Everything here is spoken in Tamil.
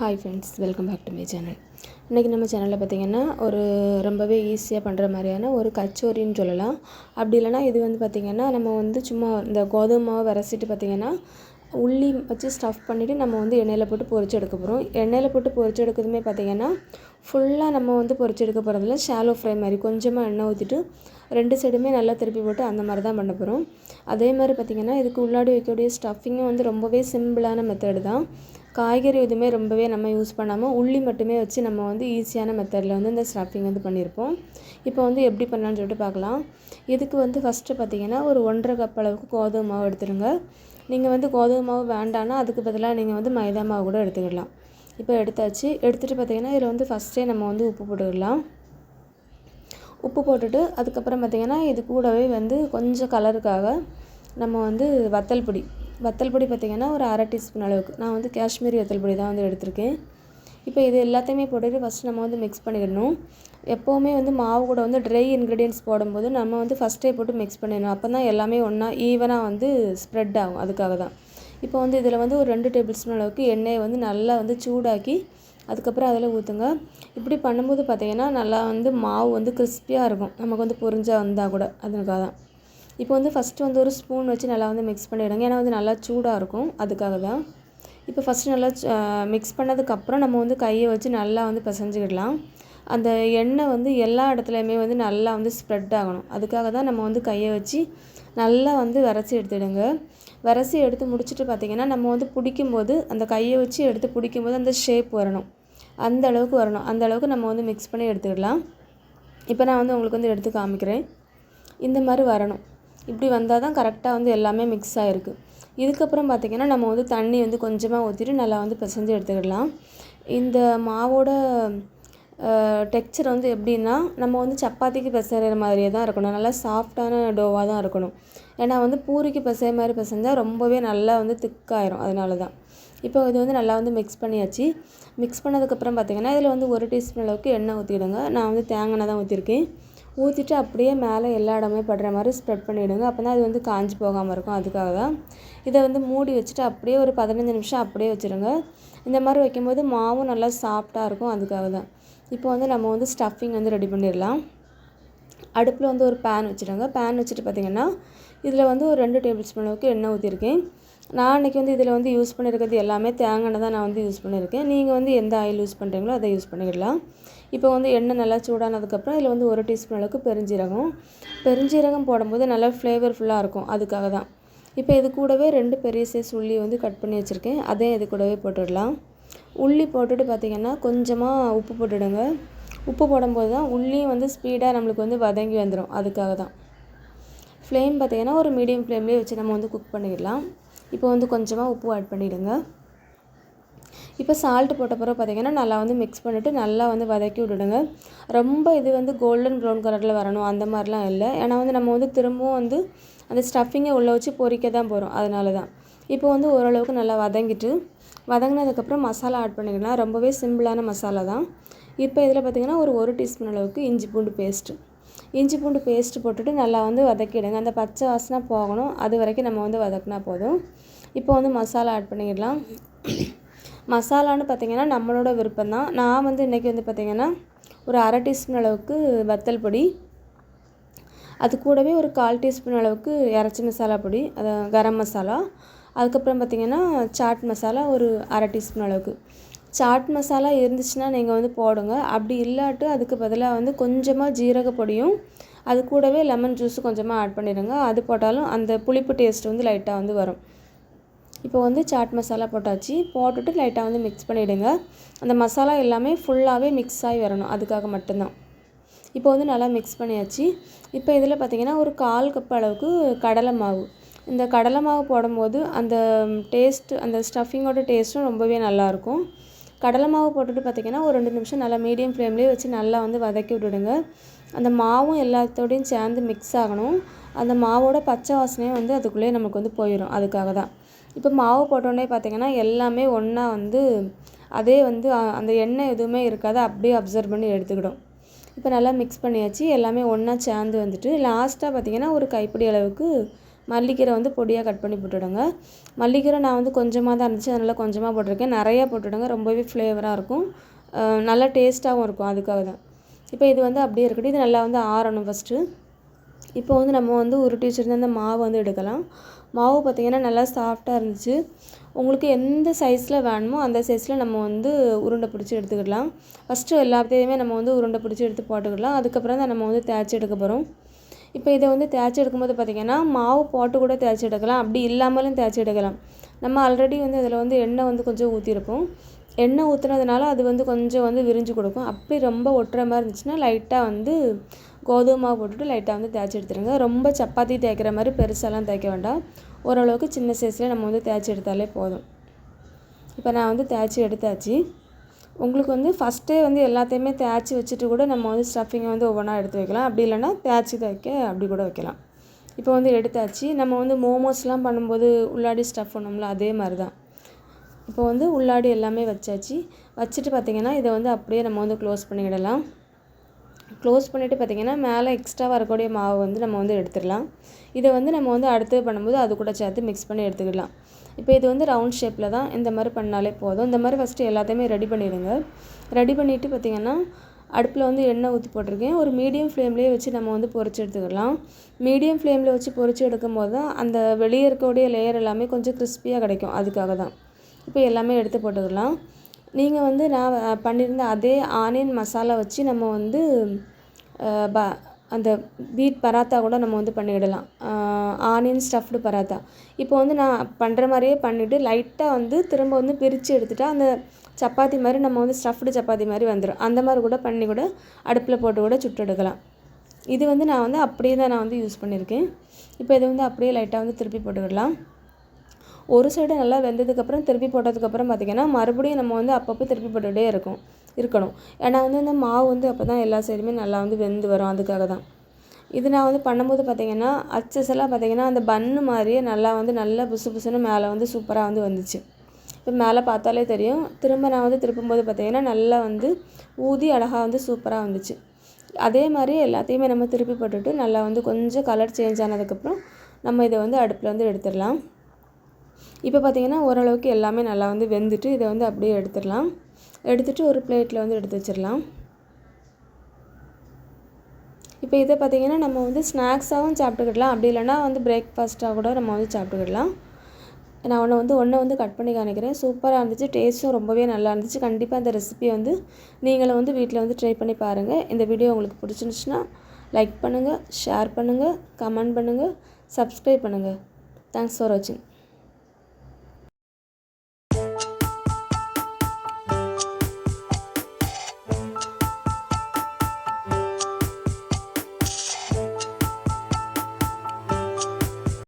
Hi friends welcome back to my channel இன்றைக்கி நம்ம சேனலில் பார்த்திங்கன்னா ஒரு ரொம்பவே ஈஸியாக பண்ணுற மாதிரியான ஒரு கச்சோரின்னு சொல்லலாம். அப்படி இல்லைனா இது வந்து பார்த்திங்கன்னா நம்ம வந்து சும்மா இந்த கோதுமை மாவு விரசிட்டு பார்த்திங்கன்னா உள்ளி வச்சு ஸ்டஃப் பண்ணிவிட்டு நம்ம வந்து எண்ணெயில் போட்டு பொரிச்சு எடுக்க போகிறோம் எண்ணெயில் போட்டு பொரிச்சு எடுக்கிறதுமே பார்த்திங்கன்னா ஃபுல்லாக நம்ம வந்து பொரிச்சு எடுக்க போகிறதுல ஷாலோ ஃப்ரை மாதிரி கொஞ்சமாக எண்ணெய் ஊற்றிட்டு ரெண்டு சைடுமே நல்லா திருப்பி போட்டு அந்த மாதிரி தான் பண்ண போகிறோம் அதே மாதிரி பார்த்திங்கன்னா இதுக்கு உள்ளாடி வைக்கக்கூடிய ஸ்டஃபிங்கும் வந்து ரொம்பவே சிம்பிளான மெத்தடு தான். காய்கறி எதுவுமே ரொம்பவே நம்ம யூஸ் பண்ணாமல் உள்ளி மட்டுமே வச்சு நம்ம வந்து ஈஸியான மெத்தடில் வந்து இந்த ஸ்டஃபிங் வந்து பண்ணியிருப்போம் இப்போ வந்து எப்படி பண்ணலான்னு சொல்லிட்டு பார்க்கலாம் இதுக்கு வந்து ஃபஸ்ட்டு பார்த்திங்கன்னா ஒரு ஒன்றரை கப் அளவுக்கு கோதுமை மாவு எடுத்துருங்க. நீங்கள் வந்து கோதுமை மாவு வேண்டான்னா அதுக்கு பதிலாக நீங்கள் வந்து மைதா மாவு கூட எடுத்துக்கிடலாம். இப்போ எடுத்தாச்சு. எடுத்துகிட்டு பார்த்திங்கன்னா இதில் வந்து ஃபஸ்ட்டே நம்ம வந்து உப்பு போட்டுக்கலாம். உப்பு போட்டுட்டு அதுக்கப்புறம் பார்த்திங்கன்னா இது கூடவே வந்து கொஞ்சம் கலருக்காக நம்ம வந்து வத்தல் பொடி. வத்தல் பொடி பார்த்திங்கன்னா ஒரு அரை டீஸ்பூன் அளவுக்கு. நான் வந்து காஷ்மீரி வத்தல் பொடி தான் வந்து எடுத்திருக்கேன். இப்போ இது எல்லாத்தையுமே போட்டுட்டு ஃபஸ்ட்டு நம்ம வந்து மிக்ஸ் பண்ணிடணும். எப்போவுமே வந்து மாவு கூட வந்து ட்ரை இன்க்ரீடியன்ஸ் போடும்போது நம்ம வந்து ஃபஸ்ட்டே போட்டு மிக்ஸ் பண்ணிடணும். அப்போ தான் எல்லாமே ஒன்றா ஈவனாக வந்து ஸ்ப்ரெட் ஆகும். அதுக்காக தான். இப்போ வந்து இதில் வந்து ஒரு ரெண்டு டேபிள் ஸ்பூன் அளவுக்கு எண்ணெயை வந்து நல்லா வந்து சூடாக்கி அதுக்கப்புறம் அதில் ஊற்றுங்க இப்படி பண்ணும்போது பார்த்திங்கன்னா நல்லா வந்து மாவு வந்து கிறிஸ்பியாக இருக்கும். நமக்கு வந்து பொரிஞ்சா வந்தால் கூட அதுக்காக தான். இப்போ வந்து ஃபஸ்ட்டு வந்து ஒரு ஸ்பூன் வச்சு நல்லா வந்து மிக்ஸ் பண்ணிவிடுங்க ஏன்னா வந்து நல்லா சூடாக இருக்கும். அதுக்காக தான். இப்போ ஃபஸ்ட்டு நல்லா மிக்ஸ் பண்ணதுக்கப்புறம் நம்ம வந்து கையை வச்சு நல்லா வந்து பிசைஞ்சிக்கிடலாம். அந்த எண்ணெய் வந்து எல்லா இடத்துலையுமே வந்து நல்லா வந்து ஸ்ப்ரெட் ஆகணும். அதுக்காக தான் நம்ம வந்து கையை வச்சு நல்லா வந்து விரச்சி எடுத்துடுங்க. விரச்சி எடுத்து முடிச்சுட்டு பார்த்திங்கன்னா நம்ம வந்து பிடிக்கும்போது அந்த கையை வச்சு எடுத்து பிடிக்கும்போது அந்த ஷேப் வரணும். அந்த அளவுக்கு வரணும். அந்த அளவுக்கு நம்ம வந்து மிக்ஸ் பண்ணி எடுத்துக்கலாம் இப்போ நான் வந்து உங்களுக்கு வந்து எடுத்து காமிக்கிறேன். இந்த மாதிரி வரணும். இப்படி வந்தால் தான் கரெக்டாக வந்து எல்லாமே மிக்ஸ் ஆகிருக்கு இதுக்கப்புறம் பார்த்திங்கன்னா நம்ம வந்து தண்ணி வந்து கொஞ்சமாக ஊற்றிட்டு நல்லா வந்து பிசைஞ்சு எடுத்துக்கிடலாம் இந்த மாவோட டெக்ஸ்சர் வந்து எப்படின்னா நம்ம வந்து சப்பாத்திக்கு பிசைகிற மாதிரியே தான் இருக்கணும். நல்லா சாஃப்டான டோவாக தான் இருக்கணும். ஏன்னா வந்து பூரிக்கு பிசைய மாதிரி பிசைஞ்சால் ரொம்பவே நல்லா வந்து திக்காயிரும். அதனால தான். இப்போ இது வந்து நல்லா வந்து மிக்ஸ் பண்ணியாச்சு. மிக்ஸ் பண்ணதுக்கப்புறம் பார்த்திங்கன்னா இதில் வந்து ஒரு டீஸ்பூன் அளவுக்கு எண்ணெய் ஊற்றிடுங்க நான் வந்து தேங்காய் தான் ஊற்றிருக்கேன் ஊற்றிட்டு அப்படியே மேலே எல்லா இடமே படுற மாதிரி ஸ்ப்ரெட் பண்ணிவிடுங்க அப்போ தான் அது வந்து காஞ்சி போகாமல் இருக்கும். அதுக்காக தான். இதை வந்து மூடி வச்சுட்டு அப்படியே ஒரு பதினஞ்சு நிமிஷம் அப்படியே வச்சுருங்க. இந்த மாதிரி வைக்கும்போது மாவும் நல்லா சாஃப்டாக இருக்கும். அதுக்காக தான். இப்போ வந்து நம்ம வந்து ஸ்டஃபிங் வந்து ரெடி பண்ணிடலாம். அடுப்பில் வந்து ஒரு பேன் வச்சுடுங்க. பேன் வச்சுட்டு பார்த்திங்கன்னா இதில் வந்து ஒரு ரெண்டு டேபிள் ஸ்பூன் அளவுக்கு எண்ணெய் ஊற்றிருக்கேன் நான் அன்றைக்கி வந்து இதில் வந்து யூஸ் பண்ணியிருக்கிறது எல்லாமே தேங்காய் தான் நான் வந்து யூஸ் பண்ணியிருக்கேன் நீங்கள் வந்து எந்த ஆயில் யூஸ் பண்ணுறீங்களோ அதை யூஸ் பண்ணிக்கிடலாம் இப்போ வந்து எண்ணெய் நல்லா சூடானதுக்கப்புறம் இதில் வந்து ஒரு டீஸ்பூன் அளவுக்கு பெருஞ்சீரகம். பெருஞ்சீரகம் போடும்போது நல்லா ஃப்ளேவர்ஃபுல்லாக இருக்கும். அதுக்காக தான். இப்போ இது கூடவே ரெண்டு பெரிய சைஸ் உள்ளி வந்து கட் பண்ணி வச்சுருக்கேன். அதையும் இது கூடவே போட்டுடலாம். உள்ளி போட்டுட்டு பார்த்திங்கன்னா கொஞ்சமாக உப்பு போட்டுடுங்க. உப்பு போடும்போது தான் உள்ளியும் வந்து ஸ்பீடாக நம்மளுக்கு வந்து வதங்கி வந்துடும் அதுக்காக தான். ஃப்ளேம் பார்த்திங்கன்னா ஒரு மீடியம் ஃப்ளேம்லேயே வச்சு நம்ம வந்து குக் பண்ணிடலாம். இப்போ வந்து கொஞ்சமாக உப்பு ஆட் பண்ணிவிடுங்க இப்போ சால்ட்டு போட்ட பிறகு பார்த்திங்கன்னா நல்லா வந்து மிக்ஸ் பண்ணிவிட்டு நல்லா வந்து வதக்கி விட்டுடுங்க. ரொம்ப இது வந்து கோல்டன் ப்ரௌன் கலரில் வரணும். அந்த மாதிரிலாம் இல்லை. ஏன்னா வந்து நம்ம வந்து திரும்பவும் வந்து அந்த ஸ்டஃபிங்கை உள்ளே வச்சு பொறிக்க தான் போகிறோம் அதனால தான். இப்போ வந்து ஓரளவுக்கு நல்லா வதங்கிட்டு வதங்கினதுக்கப்புறம் மசாலா ஆட் பண்ணிக்கலாம் ரொம்பவே சிம்பிளான மசாலா தான். இப்போ இதில் பார்த்திங்கன்னா ஒரு ஒரு டீஸ்பூன் அளவுக்கு இஞ்சி பூண்டு பேஸ்ட்டு இஞ்சி பூண்டு பேஸ்ட்டு போட்டுட்டு நல்லா வந்து வதக்கிடுங்க. அந்த பச்சை வாசனை போகணும். அது வரைக்கும் நம்ம வந்து வதக்கினா போதும். இப்போ வந்து மசாலா ஆட் பண்ணிடலாம். மசாலான்னு பார்த்திங்கன்னா நம்மளோட விருப்பம் தான். நான் வந்து இன்றைக்கி வந்து பார்த்திங்கன்னா ஒரு அரை டீஸ்பூன் அளவுக்கு வத்தல் பொடி. அது கூடவே ஒரு கால் டீஸ்பூன் அளவுக்கு இறச்சி மசாலா பொடி. அதை கரம் மசாலா. அதுக்கப்புறம் பார்த்திங்கன்னா சாட் மசாலா ஒரு அரை டீஸ்பூன் அளவுக்கு. சாட் மசாலா இருந்துச்சுன்னா நீங்கள் வந்து போடுங்க. அப்படி இல்லாட்டு அதுக்கு பதிலாக வந்து கொஞ்சமாக ஜீரக பொடியும் அது கூடவே லெமன் ஜூஸும் கொஞ்சமாக ஆட் பண்ணிடுங்க. அது போட்டாலும் அந்த புளிப்பு டேஸ்ட் வந்து லைட்டாக வந்து வரும். இப்போ வந்து சாட் மசாலா போட்டாச்சு. போட்டுட்டு லைட்டாக வந்து மிக்ஸ் பண்ணிவிடுங்க அந்த மசாலா எல்லாமே ஃபுல்லாகவே மிக்ஸ் ஆகி வரணும். அதுக்காக மட்டும்தான். இப்போ வந்து நல்லா மிக்ஸ் பண்ணியாச்சு. இப்போ இதில் பார்த்திங்கன்னா ஒரு கால் கப் அளவுக்கு கடலை மாவு. இந்த கடலை மாவு போடும்போது அந்த டேஸ்ட்டு அந்த ஸ்டஃபிங்கோட டேஸ்ட்டும் ரொம்பவே நல்லாயிருக்கும். கடலை மாவு போட்டுட்டு பார்த்திங்கன்னா ஒரு ரெண்டு நிமிஷம் நல்லா மீடியம் ஃப்ளேம்லேயே வச்சு நல்லா வந்து வதக்கி விட்டுடுங்க. அந்த மாவும் எல்லாத்தோடையும் சேர்ந்து மிக்ஸ் ஆகணும். அந்த மாவோட பச்சை வாசனையும் வந்து அதுக்குள்ளேயே நமக்கு வந்து போயிடும் அதுக்காக தான். இப்போ மாவு போட்டோடனே பார்த்திங்கன்னா எல்லாமே ஒன்றா வந்து அதே வந்து அந்த எண்ணெய் எதுவுமே இருக்காது. அப்படியே அப்சர்வ் பண்ணி எடுத்துக்கிடும். இப்போ நல்லா மிக்ஸ் பண்ணியாச்சு. எல்லாமே ஒன்றா சேர்ந்து வந்துட்டு லாஸ்ட்டாக பார்த்திங்கன்னா ஒரு கைப்பிடி அளவுக்கு மல்லிக்கீரை வந்து பொடியாக கட் பண்ணி போட்டுவிடுங்க. மல்லிக்கீரை நான் வந்து கொஞ்சமாக தான் இருந்துச்சு அதனால் கொஞ்சமாக போட்டிருக்கேன். நிறையா போட்டுவிடுங்க ரொம்பவே ஃப்ளேவராக இருக்கும். நல்லா டேஸ்ட்டாகவும் இருக்கும் அதுக்காக தான். இப்போ இது வந்து அப்படியே இருக்கட்டும். இது நல்லா வந்து ஆறணும் ஃபஸ்ட்டு இப்போ வந்து நம்ம வந்து உருட்டி வச்சுருந்த அந்த மாவு வந்து எடுக்கலாம். மாவு பார்த்திங்கன்னா நல்லா சாஃப்டாக இருந்துச்சு. உங்களுக்கு எந்த சைஸில் வேணுமோ அந்த சைஸில் நம்ம வந்து உருண்டை பிடிச்சி எடுத்துக்கிடலாம். ஃபஸ்ட்டு எல்லாத்தையுமே நம்ம வந்து உருண்டை பிடிச்சி எடுத்து போட்டுக்கிடலாம். அதுக்கப்புறம் தான் நம்ம வந்து தேய்ச்சி எடுக்க போகிறோம் இப்போ இதை வந்து தேய்ச்சி எடுக்கும்போது பார்த்திங்கன்னா மாவு போட்டு கூட தேய்ச்சி எடுக்கலாம். அப்படி இல்லாமலும் தேய்ச்சி எடுக்கலாம். நம்ம ஆல்ரெடி வந்து அதில் வந்து எண்ணெய் வந்து கொஞ்சம் ஊற்றிருப்போம் எண்ணெய் ஊற்றுனதுனால அது வந்து கொஞ்சம் வந்து விரிஞ்சு கொடுக்கும். அப்படி ரொம்ப ஒட்டுற மாதிரி இருந்துச்சுன்னா லைட்டாக வந்து கோதுமை மாவு போட்டுட்டு லைட்டாக வந்து தேய்ச்சி எடுத்துருங்க. ரொம்ப சப்பாத்தி தேய்க்கிற மாதிரி பெருசாலாம் தேய்க்க வேண்டாம். ஓரளவுக்கு சின்ன சைஸில் நம்ம வந்து தேய்ச்சி எடுத்தாலே போதும். இப்போ நான் வந்து தேய்ச்சி எடுத்தாச்சு. உங்களுக்கு வந்து ஃபஸ்ட்டே வந்து எல்லாத்தையுமே தேய்ச்சி வச்சுட்டு கூட நம்ம வந்து ஸ்டஃபிங்கை வந்து ஒவ்வொன்றா எடுத்து வைக்கலாம். அப்படி இல்லைன்னா தேய்ச்சி தைக்க அப்படி கூட வைக்கலாம். இப்போ வந்து எடுத்தாச்சு. நம்ம வந்து மோமோஸ்லாம் பண்ணும்போது உள்ளாடி ஸ்டஃப் பண்ணோம்ல அதே மாதிரி தான் இப்போ வந்து உள்ளாடி எல்லாமே வச்சாச்சு. வச்சுட்டு பார்த்திங்கன்னா இதை வந்து அப்படியே நம்ம வந்து க்ளோஸ் பண்ணிவிடலாம் க்ளோஸ் பண்ணிவிட்டு பார்த்திங்கன்னா மேலே எக்ஸ்ட்ரா வரக்கூடிய மாவு வந்து நம்ம வந்து எடுத்துடலாம். இதை வந்து நம்ம வந்து அடுத்து பண்ணும்போது அது கூட சேர்த்து மிக்ஸ் பண்ணி எடுத்துக்கலாம் இப்போ இது வந்து ரவுண்ட் ஷேப்பில் தான் இந்த மாதிரி பண்ணாலே போதும். இந்த மாதிரி ஃபஸ்ட்டு எல்லாத்தையுமே ரெடி பண்ணிடுங்க. ரெடி பண்ணிவிட்டு பார்த்திங்கன்னா அடுப்பில் வந்து எண்ணெய் ஊற்றி போட்டிருக்கேன். ஒரு மீடியம் ஃப்ளேம்லேயே வச்சு நம்ம வந்து பொறிச்சு எடுத்துக்கலாம் மீடியம் ஃப்ளேமில் வச்சு பொறிச்சு எடுக்கும் போது தான் அந்த வெளியே இருக்கக்கூடிய லேயர் எல்லாமே கொஞ்சம் கிறிஸ்பியாக கிடைக்கும். அதுக்காக தான். இப்போ எல்லாமே எடுத்து போட்டுக்கலாம் நீங்கள் வந்து நான் பண்ணியிருந்த அதே ஆனியன் மசாலா வச்சு நம்ம வந்து ப அந்த பீட் பராத்தா கூட நம்ம வந்து பண்ணிவிடலாம் ஆனியன் ஸ்டஃப்டு பராத்தா. இப்போ வந்து நான் பண்ணுற மாதிரியே பண்ணிவிட்டு லைட்டாக வந்து திரும்ப வந்து பிரித்து எடுத்துட்டா அந்த சப்பாத்தி மாதிரி நம்ம வந்து ஸ்டஃப்டு சப்பாத்தி மாதிரி வந்துடும் அந்த மாதிரி கூட பண்ணி கூட அடுப்பில் போட்டு கூட சுட்டு எடுக்கலாம். இது வந்து நான் வந்து அப்படியே தான் நான் வந்து யூஸ் பண்ணியிருக்கேன். இப்போ இதை வந்து அப்படியே லைட்டாக வந்து திருப்பி போட்டுக்கிடலாம் ஒரு சைடு நல்லா வெந்ததுக்கப்புறம் திருப்பி போட்டதுக்கப்புறம் பார்த்திங்கன்னா மறுபடியும் நம்ம வந்து அப்பப்போ திருப்பி போட்டுகிட்டே இருக்கும் இருக்கணும். ஏன்னா வந்து இந்த மாவு வந்து அப்போ தான் எல்லா சைடுமே நல்லா வந்து வெந்து வரும் அதுக்காக தான். இது நான் வந்து பண்ணும்போது பார்த்திங்கன்னா அச்சஸெல்லாம் பார்த்திங்கன்னா அந்த பன்னு மாதிரியே நல்லா வந்து நல்லா புசு புசுன்னு மேலே வந்து சூப்பராக வந்து வந்துச்சு. இப்போ மேலே பார்த்தாலே தெரியும். திரும்ப நான் வந்து திருப்பும்போது பார்த்திங்கன்னா நல்லா வந்து ஊதி அழகாக வந்து சூப்பராக வந்துச்சு. அதே மாதிரி எல்லாத்தையுமே நம்ம திருப்பி போட்டுட்டு நல்லா வந்து கொஞ்சம் கலர் சேஞ்ச் ஆனதுக்கப்புறம் நம்ம இதை வந்து அடுப்பில் வந்து எடுத்துடலாம். இப்போ பார்த்திங்கன்னா ஓரளவுக்கு எல்லாமே நல்லா வந்து வெந்துட்டு இதை வந்து அப்படியே எடுத்துடலாம். எடுத்துகிட்டு ஒரு பிளேட்டில் வந்து எடுத்து வச்சிடலாம். இப்போ இதை பார்த்திங்கன்னா நம்ம வந்து ஸ்நாக்ஸாகவும் சாப்பிட்டுக்கிடலாம். அப்படி இல்லைனா வந்து பிரேக்ஃபாஸ்ட்டாக கூட நம்ம வந்து சாப்பிட்டுக்கிடலாம். நான் ஒன்று வந்து ஒன்றை வந்து கட் பண்ணி காணிக்கிறேன் சூப்பராக இருந்துச்சு. டேஸ்ட்டும் ரொம்பவே நல்லா இருந்துச்சு. கண்டிப்பாக இந்த ரெசிபியை வந்து நீங்களும் வந்து வீட்டில் வந்து ட்ரை பண்ணி பாருங்கள் இந்த வீடியோ உங்களுக்கு பிடிச்சிருந்துச்சுன்னா லைக் பண்ணுங்கள் ஷேர் பண்ணுங்கள் கமெண்ட் பண்ணுங்கள் சப்ஸ்கிரைப் பண்ணுங்கள் தேங்க்ஸ் ஃபார் வாட்சிங்